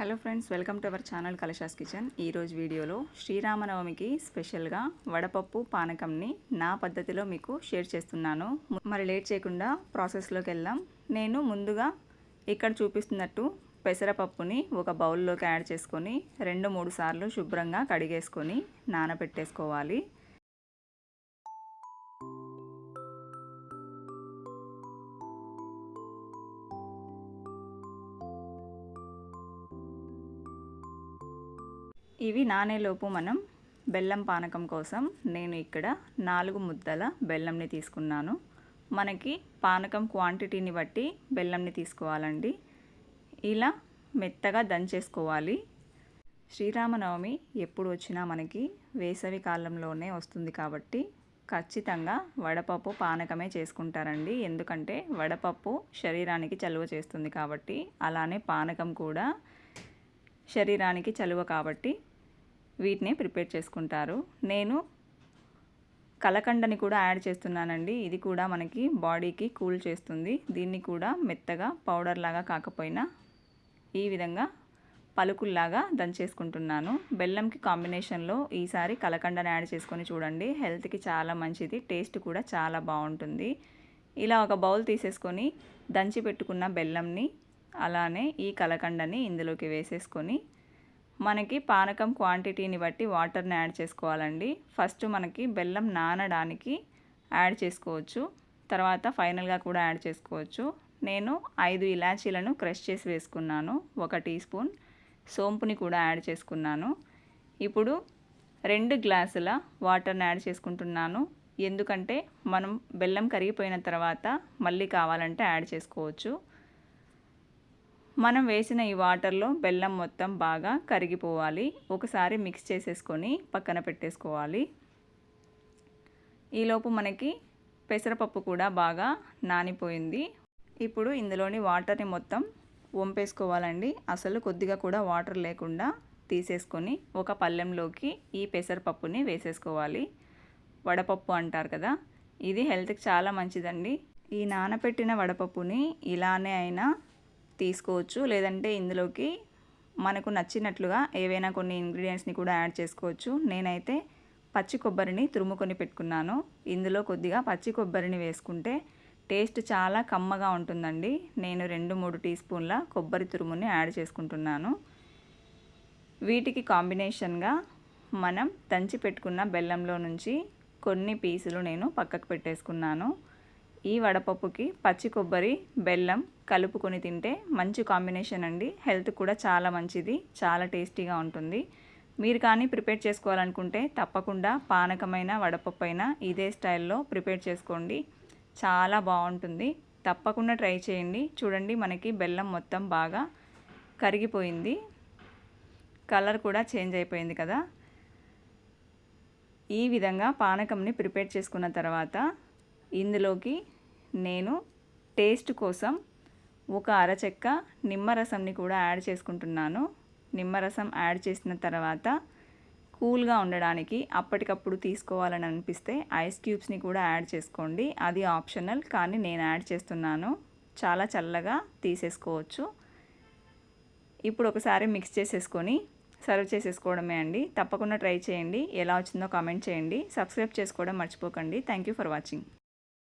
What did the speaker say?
Hello friends welcome to our channel Kalasha's kitchen. ఈరోజు వీడియోలో శ్రీరామనవమికి స్పెషల్గా వడపప్పు పానకంని నా పద్ధతిలో మీకు షేర్ చేస్తున్నాను. మరి లేట్ చేయకుండా ప్రాసెస్లోకి వెళ్దాం. నేను ముందుగా ఇక్కడ చూపిస్తున్నట్టు పెసరపప్పుని ఒక బౌల్లోకి యాడ్ చేసుకొని రెండు మూడు సార్లు శుభ్రంగా కడిగేసుకొని నానబెట్టేసుకోవాలి. ఇవి నానేలోపు మనం బెల్లం పానకం కోసం నేను ఇక్కడ నాలుగు ముద్దల బెల్లంని తీసుకున్నాను. మనకి పానకం క్వాంటిటీని బట్టి బెల్లంని తీసుకోవాలండి. ఇలా మెత్తగా దంచేసుకోవాలి. శ్రీరామనవమి ఎప్పుడు వచ్చినా మనకి వేసవి కాలంలోనే వస్తుంది కాబట్టి ఖచ్చితంగా వడపప్పు పానకమే చేసుకుంటారండి. ఎందుకంటే వడపప్పు శరీరానికి చలువ చేస్తుంది కాబట్టి అలానే పానకం కూడా శరీరానికి చలువ కాబట్టి వీటిని ప్రిపేర్ చేసుకుంటారు. నేను కలకండని కూడా యాడ్ చేస్తున్నానండి. ఇది కూడా మనకి బాడీకి కూల్ చేస్తుంది. దీన్ని కూడా మెత్తగా పౌడర్ లాగా కాకపోయినా ఈ విధంగా పలుకుల్లాగా దంచేసుకుంటున్నాను. బెల్లంకి కాంబినేషన్లో ఈసారి కలకండని యాడ్ చేసుకొని చూడండి. హెల్త్కి చాలా మంచిది. టేస్ట్ కూడా చాలా బాగుంటుంది. ఇలా ఒక బౌల్ తీసేసుకొని దంచి పెట్టుకున్న బెల్లంని అలానే ఈ కలకండని ఇందులోకి వేసేసుకొని మనకి పానకం క్వాంటిటీని బట్టి వాటర్ని యాడ్ చేసుకోవాలండి. ఫస్ట్ మనకి బెల్లం నానడానికి యాడ్ చేసుకోవచ్చు. తర్వాత ఫైనల్గా కూడా యాడ్ చేసుకోవచ్చు. నేను ఐదు ఇలాచీలను క్రష్ చేసి వేసుకున్నాను. ఒక టీ స్పూన్ సోంపుని కూడా యాడ్ చేసుకున్నాను. ఇప్పుడు రెండు గ్లాసుల వాటర్ని యాడ్ చేసుకుంటున్నాను. ఎందుకంటే మనం బెల్లం కరిగిపోయిన తర్వాత మళ్ళీ కావాలంటే యాడ్ చేసుకోవచ్చు. మనం వేసిన ఈ వాటర్లో బెల్లం మొత్తం బాగా కరిగిపోవాలి. ఒకసారి మిక్స్ చేసేసుకొని పక్కన పెట్టేసుకోవాలి. ఈలోపు మనకి పెసరపప్పు కూడా బాగా నానిపోయింది. ఇప్పుడు ఇందులోని వాటర్ని మొత్తం వంపేసుకోవాలండి. అసలు కొద్దిగా కూడా వాటర్ లేకుండా తీసేసుకొని ఒక పళ్ళెంలోకి ఈ పెసరపప్పుని వేసేసుకోవాలి. వడపప్పు అంటారు కదా ఇది హెల్త్కి చాలా మంచిదండి. ఈ నానపెట్టిన వడపప్పుని ఇలానే అయినా తీసుకోవచ్చు. లేదంటే ఇందులోకి మనకు నచ్చినట్లుగా ఏవైనా కొన్ని ఇంగ్రీడియంట్స్ని కూడా యాడ్ చేసుకోవచ్చు. నేనైతే పచ్చి కొబ్బరిని తురుముకొని పెట్టుకున్నాను. ఇందులో కొద్దిగా పచ్చి కొబ్బరిని వేసుకుంటే టేస్ట్ చాలా కమ్మగా ఉంటుందండి. నేను రెండు మూడు టీ స్పూన్ల కొబ్బరి తురుముని యాడ్ చేసుకుంటున్నాను. వీటికి కాంబినేషన్గా మనం దంచి పెట్టుకున్న బెల్లంలో నుంచి కొన్ని పీసులు నేను పక్కకు పెట్టేసుకున్నాను. ఈ వడపప్పుకి పచ్చి కొబ్బరి బెల్లం కలుపుకొని తింటే మంచి కాంబినేషన్ అండి. హెల్త్ కూడా చాలా మంచిది చాలా టేస్టీగా ఉంటుంది. మీరు కానీ ప్రిపేర్ చేసుకోవాలనుకుంటే తప్పకుండా పానకమైన వడపప్పు అయినా ఇదే స్టైల్లో ప్రిపేర్ చేసుకోండి. చాలా బాగుంటుంది. తప్పకుండా ట్రై చేయండి. చూడండి మనకి బెల్లం మొత్తం బాగా కరిగిపోయింది. కలర్ కూడా చేంజ్ అయిపోయింది కదా. ఈ విధంగా పానకంని ప్రిపేర్ చేసుకున్న తర్వాత ఇందులోకి నేను టేస్ట్ కోసం ఒక అరచెక్క నిమ్మరసంని కూడా యాడ్ చేసుకుంటున్నాను. నిమ్మరసం యాడ్ చేసిన తర్వాత కూల్గా ఉండడానికి అప్పటికప్పుడు తీసుకోవాలని అనిపిస్తే ఐస్ క్యూబ్స్ని కూడా యాడ్ చేసుకోండి. అది ఆప్షనల్ కానీ నేను యాడ్ చేస్తున్నాను. చాలా చల్లగా తీసేసుకోవచ్చు. ఇప్పుడు ఒకసారి మిక్స్ చేసేసుకొని సర్వ్ చేసేసుకోవడమే అండి. తప్పకుండా ట్రై చేయండి. ఎలా వచ్చిందో కామెంట్ చేయండి. సబ్స్క్రైబ్ చేసుకోవడం మర్చిపోకండి. Thank you for watching.